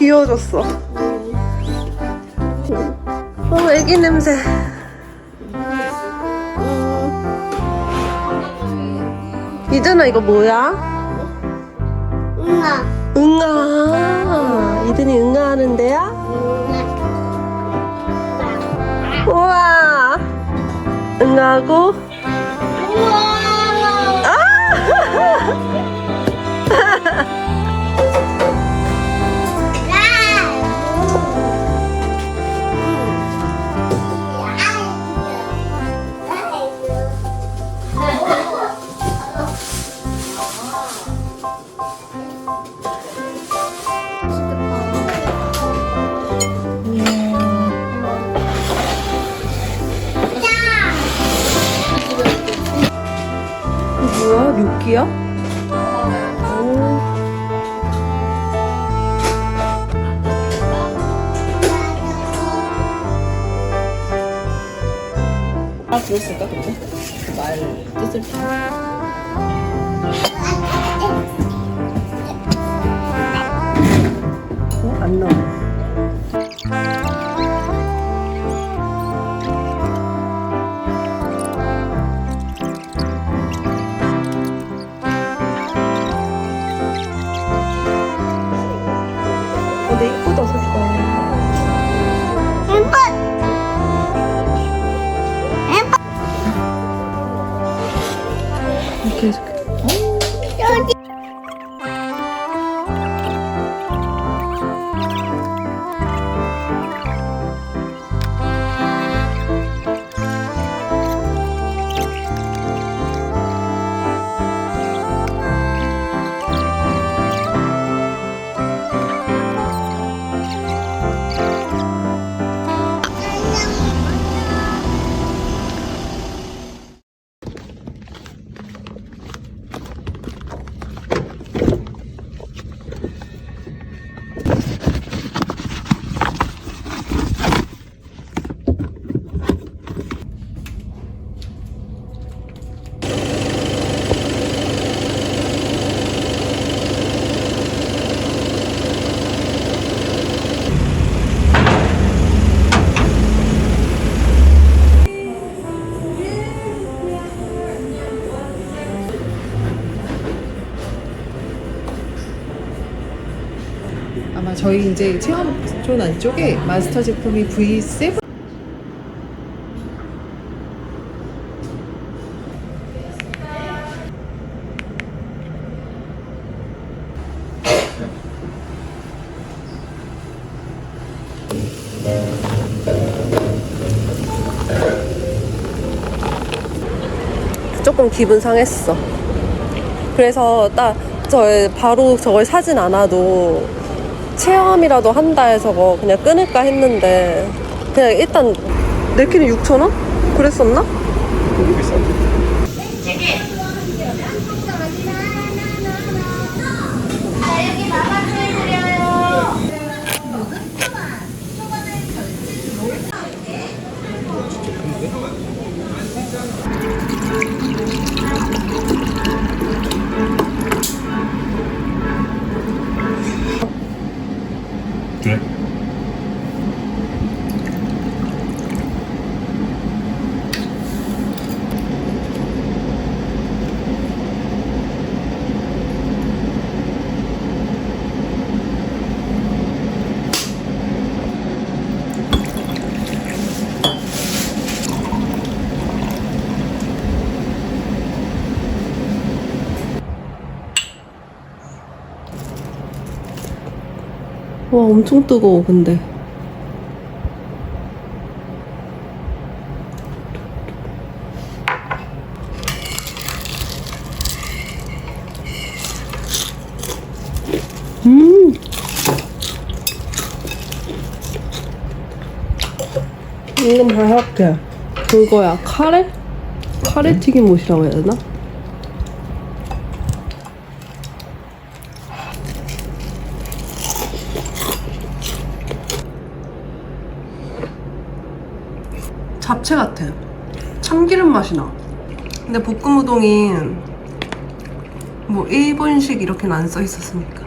귀여워졌어. 어, 애기 냄새. 이준아, 이거 뭐야? 응아. 응아. 이든이 응아 하는데요? 응아. 우와. 응아하고. 우와. 아 들었을까 근데? 그말 뜻을 어? 안 나와. 이 아마 저희 이제 체험존 안쪽에 마스터 제품이 V7 조금 기분 상했어. 그래서 딱 저 바로 저걸 사진 않아도 체험이라도 한다 해서 뭐 그냥 끊을까 했는데 그냥 일단 내 키는 6천 원? 그랬었나? 되게 비싼 와, 엄청 뜨거워, 근데. 음! 이건 바삭해. 그거야, 카레? 카레 튀김옷이라고 해야 되나? 잡채 같아. 참기름 맛이 나. 근데 볶음 우동이 뭐 일본식 이렇게는 안 써 있었으니까.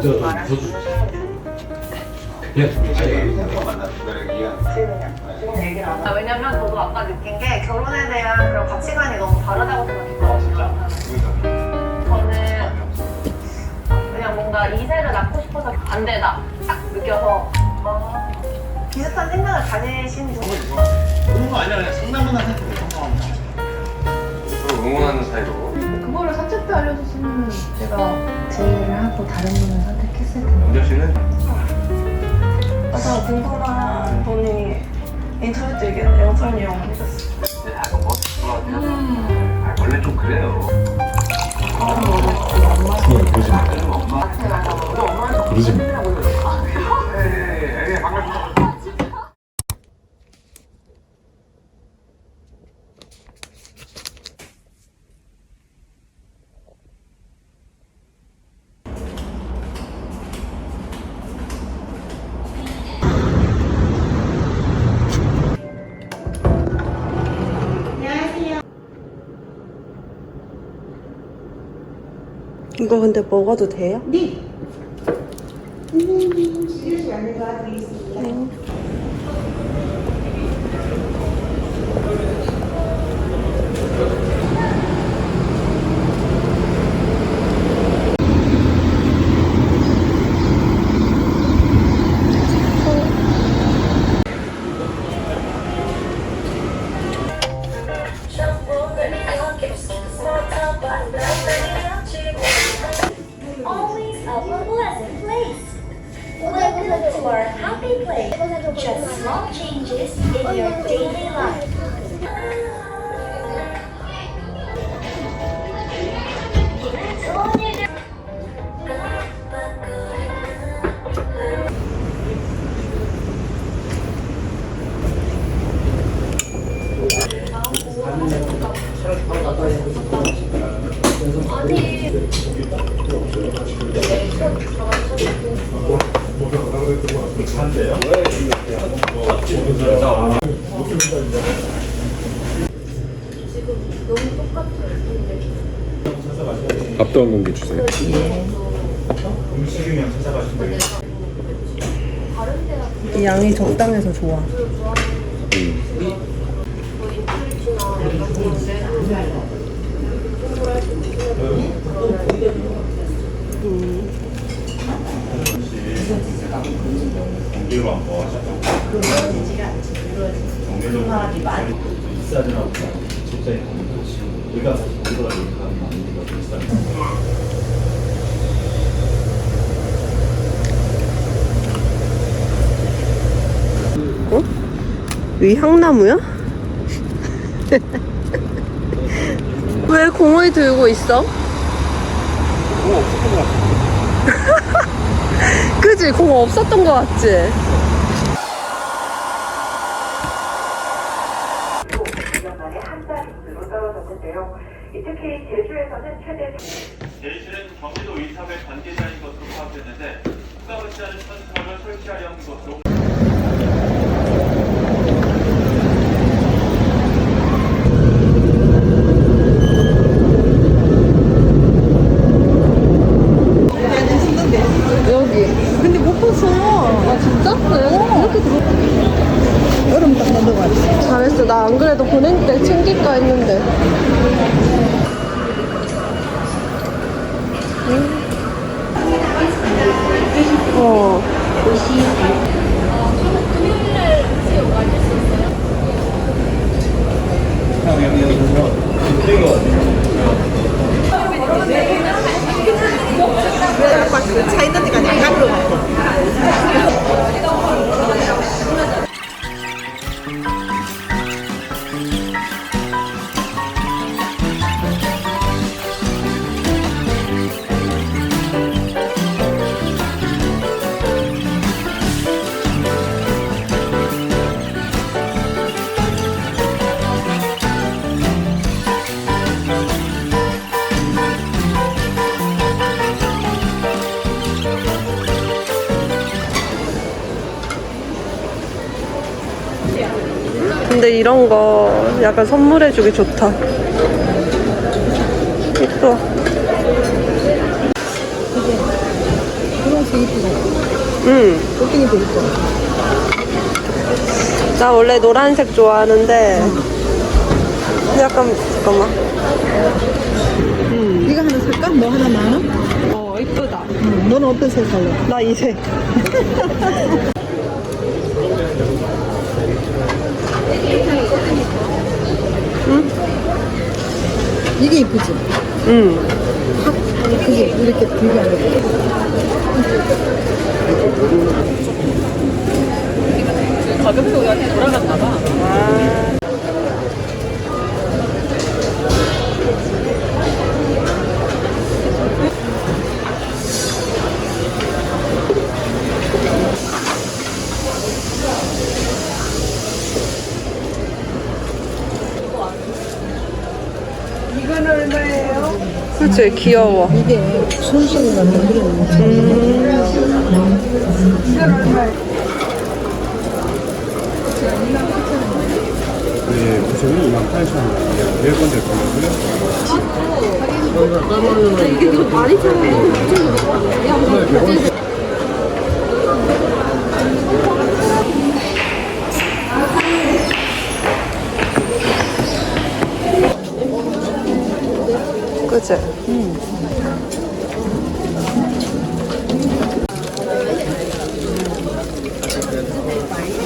남자가 좀 웃어주지. 그냥 아, 왜냐면 저도 아까 느낀 게 결혼에 대한 그런 가치관이 너무 다르다고 생각했거든요. 저는 그냥 뭔가 이세를 낳고 싶어서 안 되다 딱 느껴서 아, 비슷한 생각을 가지신 분 그런 거 아니라 그냥 상담만 하는 거예요. 서로 응원하는 사이로. 하고 다른 분을 선택했을 텐데 은정 씨는 맞아 궁금한 분이 인터뷰 되게 영상이랑 해줬어 약간 뭐 아, 원래 좀 그래요. 그러지 마. 그러지 마. 이거 근데 먹어도 돼요? Always 한 공기 주세요. 이 양이 적당해서 좋아. 공 비싸니까 이 향나무야? 왜 공을 들고 있어? 공 없었던 것 같아. 그지? 공 없었던 것 같지? 근데 이런 거 약간 선물해주기 좋다. 이뻐. 분홍색 이쁘다. 응. 꽃등이도 이뻐. 나 원래 노란색 좋아하는데 약간 잠깐만. 네가 하나 살까? 너 하나 나눠? 어 이쁘다. 응. 너는 어떤 색 살래? 나 이색. 이게 이쁘지? 응. 그게 이렇게 비교하는 거. 가격표가 돌아갔나 봐. 이 그치 귀여워. 이게 손수건가 만들어놓은 거. 네, 구성이 28,000원. 네 번째 거고요. 그치?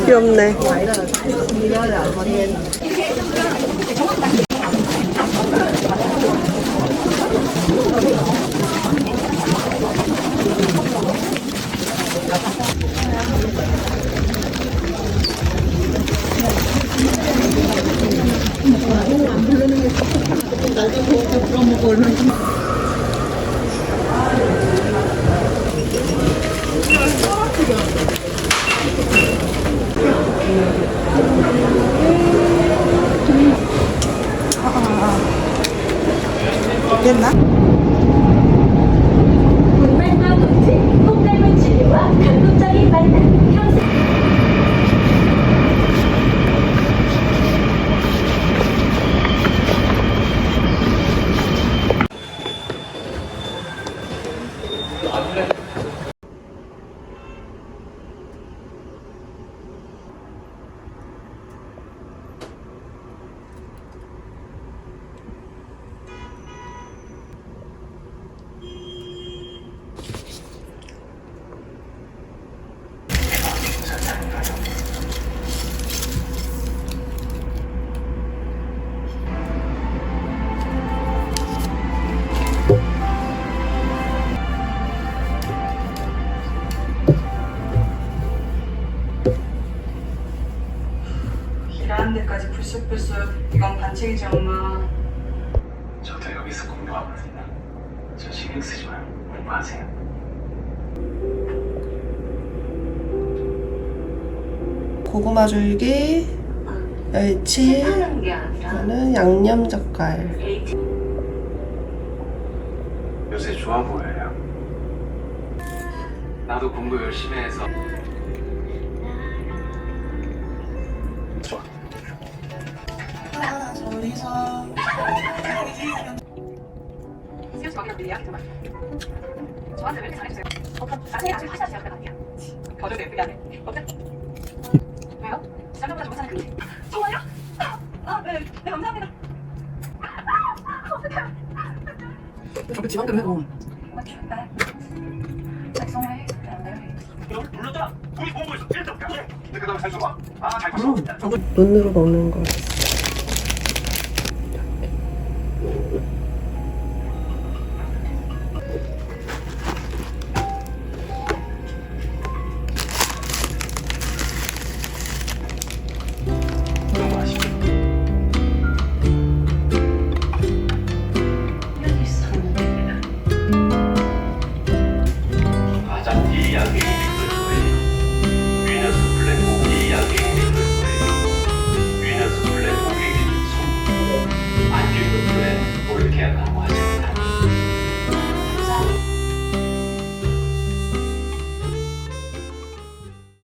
귀엽네. 반칙이지 엄마 저도 여기서 공부하거든요. 저 신경 쓰지 마요. 공부하세요. 고구마 줄기, 멸치, 하는 게 아니라 이거는 양념 젓갈. 요새 좋아 보여요. 나도 공부 열심히 해서 정말. 저한테 왜 이렇게 잘해주세요? 어, 그럼 나중에 나중에 하시다 제가 아니야. 거절도 예쁘게 하네. 어때? 왜요? 시작보다 좀 괜찮은 그 정말요? 아, 네, 네, 감사합니다. 저렇게 지방대로 해도. 죄송해. 네, 불렀잖아. 우리 공부에서 1등. 근데 그 다음에 잘 써봐. 아, 잘 봤어. 눈으로 먹는 거였어.